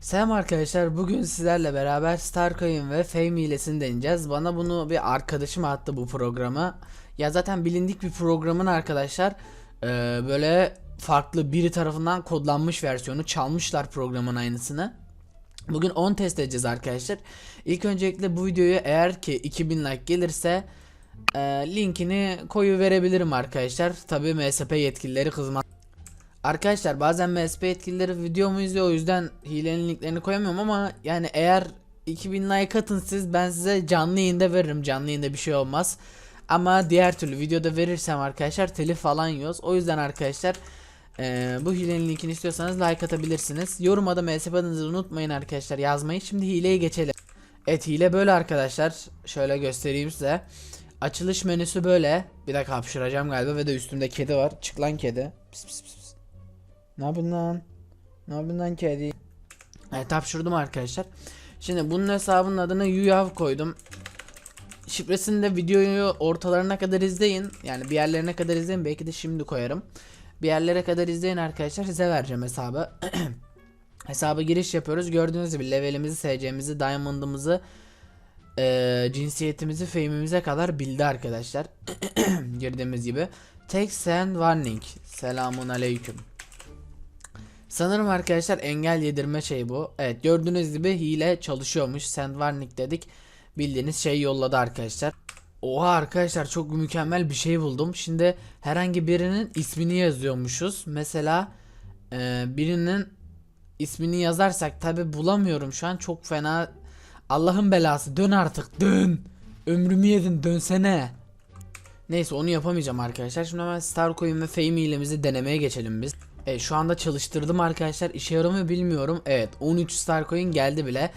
Selam arkadaşlar. Bugün sizlerle beraber Starcoin ve Fame hilesini deneyeceğiz. Bana bunu bir arkadaşım attı bu programı. Ya zaten bilindik bir programın arkadaşlar eee, böyle farklı biri tarafından kodlanmış versiyonu çalmışlar programın aynısını. Bugün 10 test edeceğiz arkadaşlar. İlk öncelikle bu videoyu eğer ki 2000 like gelirse eee, linkini koyu verebilirim arkadaşlar. Tabi MSP yetkilileri kızmaz. Arkadaşlar bazen MSP yetkilileri videomu izliyor o yüzden hilenin linklerini koyamıyorum ama yani eğer 2000 like atın siz ben size canlı yayında veririm canlı yayında bir şey olmaz. Ama diğer türlü videoda verirsem arkadaşlar telif falan yiyoruz. O yüzden arkadaşlar eee, bu hilenin linkini istiyorsanız like atabilirsiniz. Yoruma da MSP adınızı unutmayın arkadaşlar yazmayı. Şimdi hileye geçelim. Evet hile böyle arkadaşlar. Şöyle göstereyim size. Açılış menüsü böyle. Bir dakika hapşıracağım galiba ve de üstümde kedi var. Çık lan kedi. Pis pis pis. Ne yapıyorsun lan? Ne yapıyorsun lan kedi? Evet hapşırdım arkadaşlar. Şimdi bunun hesabının adını Yuyav koydum. Şifresini de videoyu ortalarına kadar izleyin. Yani bir yerlerine kadar izleyin. Belki de şimdi koyarım. Bir yerlere kadar izleyin arkadaşlar. Size vereceğim hesabı. Hesaba giriş yapıyoruz. Gördüğünüz gibi levelimizi, SC'mizi, diamond'ımızı, eee, cinsiyetimizi, fame'imize kadar bildi arkadaşlar. Girdiğimiz gibi. Text and warning. Selamun aleyküm. Sanırım arkadaşlar engel yedirme şey bu. Evet gördüğünüz gibi hile çalışıyormuş. Send warning dedik. Bildiğiniz şey yolladı arkadaşlar. Oha arkadaşlar çok mükemmel bir şey buldum. Şimdi herhangi birinin ismini yazıyormuşuz. Mesela e, birinin ismini yazarsak tabi bulamıyorum şu an çok fena. Allah'ın belası dön artık dön. Ömrümü yedin dönsene. Neyse onu yapamayacağım arkadaşlar. Şimdi hemen Starcoin ve Fame hilemizi denemeye geçelim biz. E, şu anda çalıştırdım arkadaşlar. İşe yaramıyor bilmiyorum. Evet 13 Starcoin geldi bile.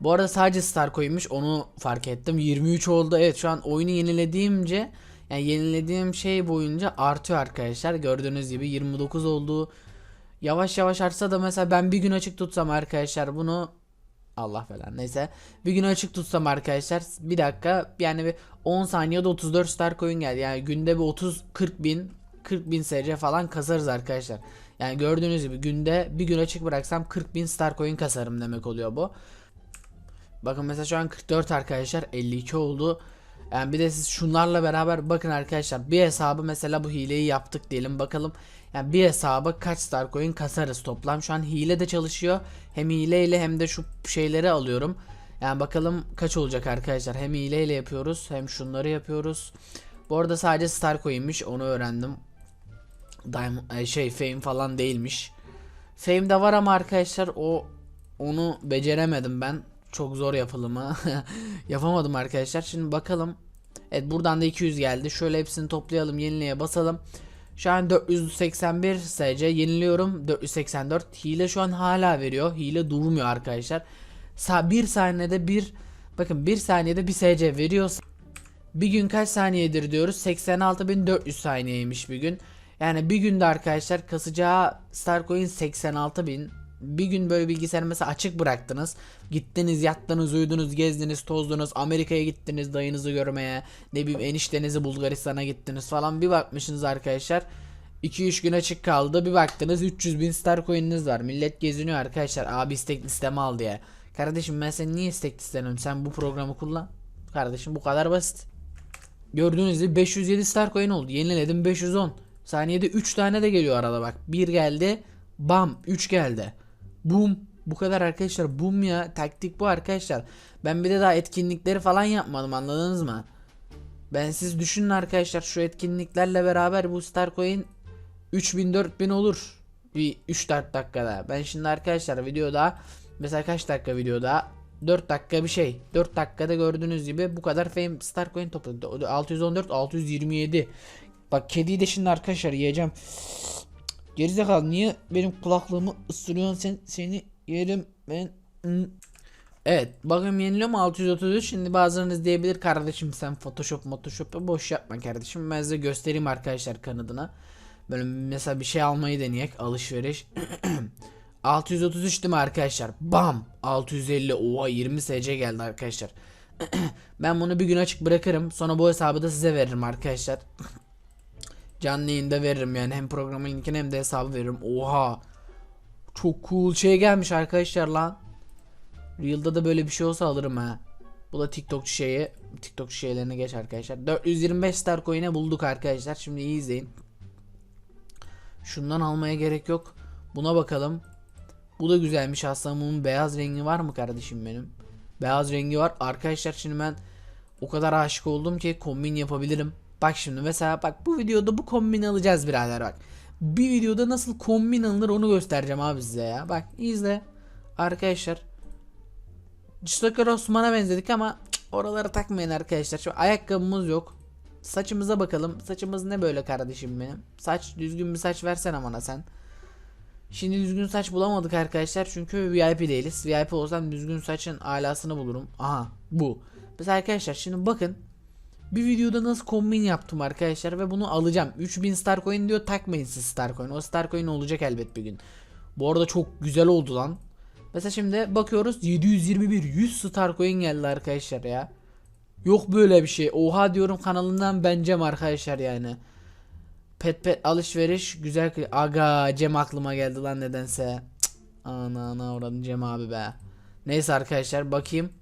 Bu arada sadece Starcoin'miş onu fark ettim. 23 oldu. Evet şu an oyunu yenilediğimce yani yenilediğim şey boyunca artıyor arkadaşlar. Gördüğünüz gibi 29 oldu. Yavaş yavaş artsa da mesela ben bir gün açık tutsam arkadaşlar bunu Allah falan neyse. Bir gün açık tutsam arkadaşlar bir dakika yani bir 10 saniyede 34 star coin geldi. Yani günde bir 30 40 bin 40 bin SC falan kasarız arkadaşlar. Yani gördüğünüz gibi günde bir gün açık bıraksam 40 bin star coin kasarım demek oluyor bu. Bakın mesela şu an 44 arkadaşlar 52 oldu. Yani bir de siz şunlarla beraber bakın arkadaşlar bir hesabı mesela bu hileyi yaptık diyelim bakalım. Yani bir hesaba kaç star coin kasarız toplam. Şu an hile de çalışıyor. Hem hileyle hem de şu şeyleri alıyorum. Yani bakalım kaç olacak arkadaşlar. Hem hileyle yapıyoruz hem şunları yapıyoruz. Bu arada sadece star coin'miş onu öğrendim. Diamond, e, şey fame falan değilmiş. Fame de var ama arkadaşlar o onu beceremedim ben. Çok zor yapılımı. Yapamadım arkadaşlar. Şimdi bakalım. Evet buradan da 200 geldi. Şöyle hepsini toplayalım. Yenileye basalım. Şu an 481 SC yeniliyorum. 484. Hile şu an hala veriyor. Hile durmuyor arkadaşlar. Sa bir saniyede bir bakın bir saniyede bir SC veriyorsa bir gün kaç saniyedir diyoruz? 86.400 saniyeymiş bir gün. Yani bir günde arkadaşlar kasacağı Starcoin 86.000. Bir gün böyle bilgisayarı mesela açık bıraktınız. Gittiniz, yattınız, uyudunuz, gezdiniz, tozdunuz. Amerika'ya gittiniz dayınızı görmeye. Ne bileyim eniştenizi Bulgaristan'a gittiniz falan. Bir bakmışsınız arkadaşlar. 2-3 gün açık kaldı. Bir baktınız 300 bin star coin'iniz var. Millet geziniyor arkadaşlar. Abi istek listemi al diye. Kardeşim ben seni niye istek listeniyorum? Sen bu programı kullan. Kardeşim bu kadar basit. Gördüğünüz gibi 507 star coin oldu. Yeniledim 510. Saniyede 3 tane de geliyor arada bak. 1 geldi. Bam 3 geldi. Boom. Bu kadar arkadaşlar. Boom ya. Taktik bu arkadaşlar. Ben bir de daha etkinlikleri falan yapmadım anladınız mı? Ben siz düşünün arkadaşlar şu etkinliklerle beraber bu Starcoin 3000 4000 olur. Bir 3-4 dakikada. Ben şimdi arkadaşlar videoda mesela kaç dakika videoda 4 dakika bir şey. 4 dakikada gördüğünüz gibi bu kadar fame Starcoin topladı. 614 627. Bak kediyi de şimdi arkadaşlar yiyeceğim. Gerizekalı niye benim kulaklığımı ısırıyorsun? Sen seni yerim ben. Hı. Evet bakın yeniliyor mu? 633 şimdi bazılarınız diyebilir kardeşim. Sen photoshop photoshop'u boş yapma kardeşim. Ben size göstereyim arkadaşlar kanadına. Böyle mesela bir şey almayı deneyek alışveriş. 633 değil mi arkadaşlar? Bam! 650 oha 20 SC geldi arkadaşlar. Ben bunu bir gün açık bırakırım. Sonra bu hesabı da size veririm arkadaşlar Canlı yayında veririm yani hem programın linkini hem de hesabı veririm. Oha. Çok cool şey gelmiş arkadaşlar lan. Reel'da da böyle bir şey olsa alırım ha. Bu da TikTokçu şeyi. TikTokçu şeylerine geç arkadaşlar. 425 star coin'e bulduk arkadaşlar. Şimdi iyi izleyin. Şundan almaya gerek yok. Buna bakalım. Bu da güzelmiş aslında bunun beyaz rengi var mı kardeşim benim? Beyaz rengi var. Arkadaşlar şimdi ben o kadar aşık oldum ki kombin yapabilirim. Bak şimdi mesela bak bu videoda bu kombin alacağız birader bak. Bir videoda nasıl kombin alınır onu göstereceğim abi size ya. Bak izle. Arkadaşlar. Joker Osman'a benzedik ama cık, oraları takmayın arkadaşlar. Şu ayakkabımız yok. Saçımıza bakalım. Saçımız ne böyle kardeşim benim? Saç düzgün bir saç versene bana sen. Şimdi düzgün saç bulamadık arkadaşlar çünkü VIP değiliz. VIP olsam düzgün saçın alasını bulurum. Aha bu. Mesela arkadaşlar şimdi bakın. Bir videoda nasıl kombin yaptım arkadaşlar ve bunu alacağım. 3000 star coin diyor takmayın siz star coin. O star coin olacak elbet bir gün. Bu arada çok güzel oldu lan. Mesela şimdi bakıyoruz 721 100 star coin geldi arkadaşlar ya. Yok böyle bir şey. Oha diyorum kanalından bencem arkadaşlar yani. Pet pet alışveriş güzel aga Cem aklıma geldi lan nedense. Cık, ana ana oranın Cem abi be. Neyse arkadaşlar bakayım.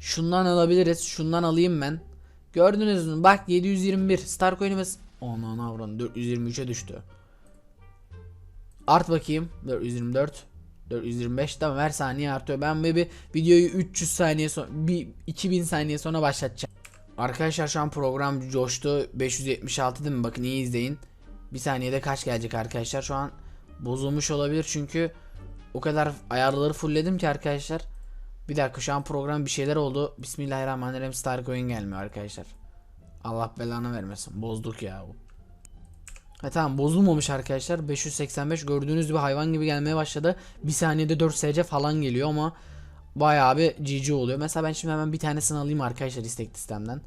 Şundan alabiliriz. Şundan alayım ben. Gördünüz mü? Bak 721 Star Coin'imiz ana ana oranın 423'e düştü. Art bakayım. 424 425 tamam her saniye artıyor. Ben böyle bir videoyu 300 saniye sonra bir 2000 saniye sonra başlatacağım. Arkadaşlar şu an program coştu. 576 değil mi? Bakın iyi izleyin. Bir saniyede kaç gelecek arkadaşlar? Şu an bozulmuş olabilir çünkü o kadar ayarları fullledim ki arkadaşlar. Bir dakika şu an program bir şeyler oldu. Bismillahirrahmanirrahim Star Coin gelmiyor arkadaşlar. Allah belanı vermesin. Bozduk ya. Ha tamam bozulmamış arkadaşlar. 585 gördüğünüz gibi hayvan gibi gelmeye başladı. Bir saniyede 4 SC falan geliyor ama bayağı bir GG oluyor. Mesela ben şimdi hemen bir tanesini alayım arkadaşlar istek listemden.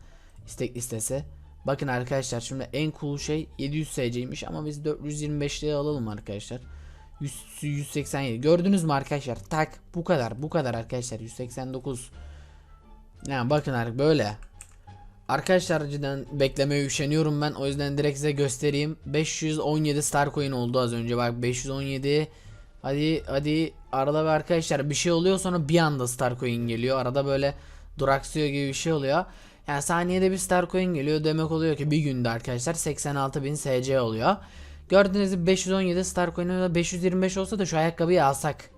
İstek listesi. Bakın arkadaşlar şimdi en cool şey 700 SC'ymiş ama biz 425'liğe alalım arkadaşlar. 100, 187 gördünüz mü arkadaşlar? Tak bu kadar bu kadar arkadaşlar. 189 yani bakın artık böyle. Arkadaşlar cidden beklemeye üşeniyorum ben. O yüzden direkt size göstereyim. 517 star coin oldu az önce. Bak 517 Hadi hadi. Arada bir arkadaşlar bir şey oluyor sonra bir anda star coin geliyor. Arada böyle duraksıyor gibi bir şey oluyor. Yani saniyede bir star coin geliyor. Demek oluyor ki bir günde arkadaşlar 86.000 SC oluyor Gördüğünüz gibi 517 star coin'e 525 olsa da şu ayakkabıyı alsak.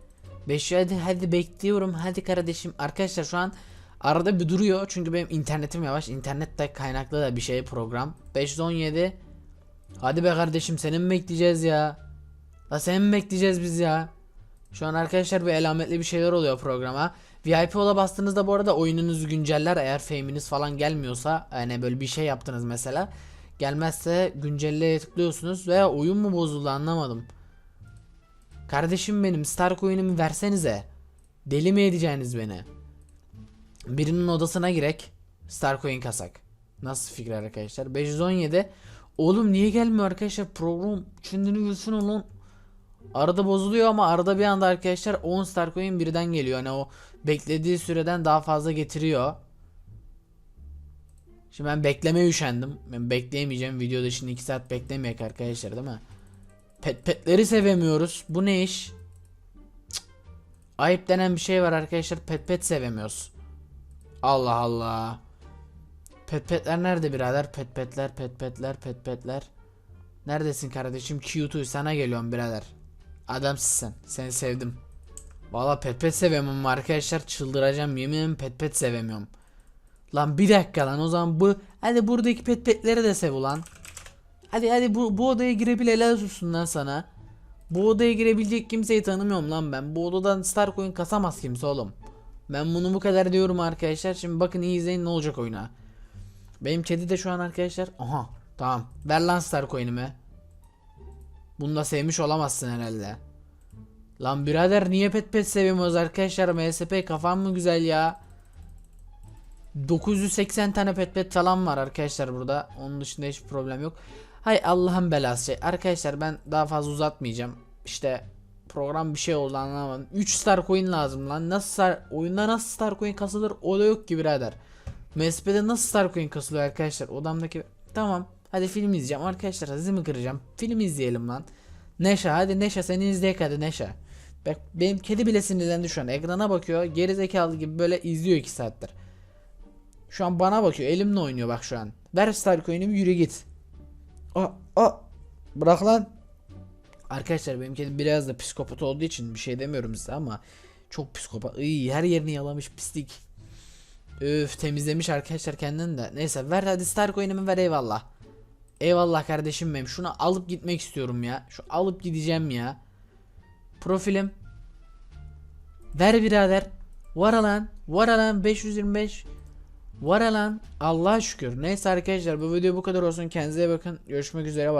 5 hadi hadi bekliyorum hadi kardeşim. Arkadaşlar şu an arada bir duruyor çünkü benim internetim yavaş. İnternette kaynaklı da bir şey program. 517 Hadi be kardeşim seni mi bekleyeceğiz ya? La seni mi bekleyeceğiz biz ya? Şu an arkadaşlar bir elametli bir şeyler oluyor programa. VIP ola bastığınızda bu arada oyununuzu günceller. Eğer fame'iniz falan gelmiyorsa yani böyle bir şey yaptınız mesela gelmezse güncelleye tıklıyorsunuz veya oyun mu bozuldu anlamadım. Kardeşim benim Star Coin'imi versenize. Deli mi edeceğiniz beni? Birinin odasına girek. Star Coin kasak. Nasıl fikir arkadaşlar? 517. Oğlum niye gelmiyor arkadaşlar? Program kendini gülsün oğlum. Arada bozuluyor ama arada bir anda arkadaşlar 10 Star Coin birden geliyor. Hani o beklediği süreden daha fazla getiriyor. Şimdi ben beklemeye üşendim. Ben bekleyemeyeceğim. Videoda şimdi 2 saat beklemeyek arkadaşlar değil mi? Pet petleri sevemiyoruz. Bu ne iş? Cık. Ayıp denen bir şey var arkadaşlar. Pet pet sevemiyoruz. Allah Allah. Pet petler nerede birader? Pet petler, pet petler, pet petler. Neredesin kardeşim? Q2 sana geliyorum birader. Adamsın sen. Seni sevdim. Valla pet pet sevemiyorum arkadaşlar. Çıldıracağım. Yemin pet pet sevemiyorum. Lan bir dakika lan o zaman bu hadi buradaki pet petleri de sev ulan. Hadi hadi bu, bu odaya girebil helal olsun lan sana. Bu odaya girebilecek kimseyi tanımıyorum lan ben. Bu odadan star coin kasamaz kimse oğlum. Ben bunu bu kadar diyorum arkadaşlar. Şimdi bakın iyi izleyin ne olacak oyuna. Benim kedi de şu an arkadaşlar. Aha tamam. Ver lan star coin'imi. Bunu da sevmiş olamazsın herhalde. Lan birader niye pet pet sevmiyoruz arkadaşlar? MSP kafam mı güzel ya? 980 tane pet pet falan var arkadaşlar burada. Onun dışında hiç problem yok. Hay Allah'ın belası şey. Arkadaşlar ben daha fazla uzatmayacağım. İşte program bir şey oldu anlamadım. 3 star coin lazım lan. Nasıl star oyunda nasıl star coin kasılır o da yok ki birader. MSP'de nasıl star coin kasılıyor arkadaşlar? Odamdaki tamam. Hadi film izleyeceğim arkadaşlar. Hızımı kıracağım. Film izleyelim lan. Neşe hadi Neşe seni izleyek hadi Neşe. Bak benim kedi bile sinirlendi şu an. Ekrana bakıyor. Geri zekalı gibi böyle izliyor 2 saattir. Şu an bana bakıyor. Elimle oynuyor bak şu an. Ver Star Coin'imi yürü git. Aa, aa. Bırak lan. Arkadaşlar benim kedim biraz da psikopat olduğu için bir şey demiyorum size ama çok psikopat. Iy, her yerini yalamış pislik. Öf temizlemiş arkadaşlar kendini de. Neyse ver hadi Star Coin'imi ver eyvallah. Eyvallah kardeşim benim. Şunu alıp gitmek istiyorum ya. Şu alıp gideceğim ya. Profilim. Ver birader. Var lan. Var lan 525. Var lan. Allah'a şükür. Neyse arkadaşlar bu video bu kadar olsun. Kendinize bakın. Görüşmek üzere.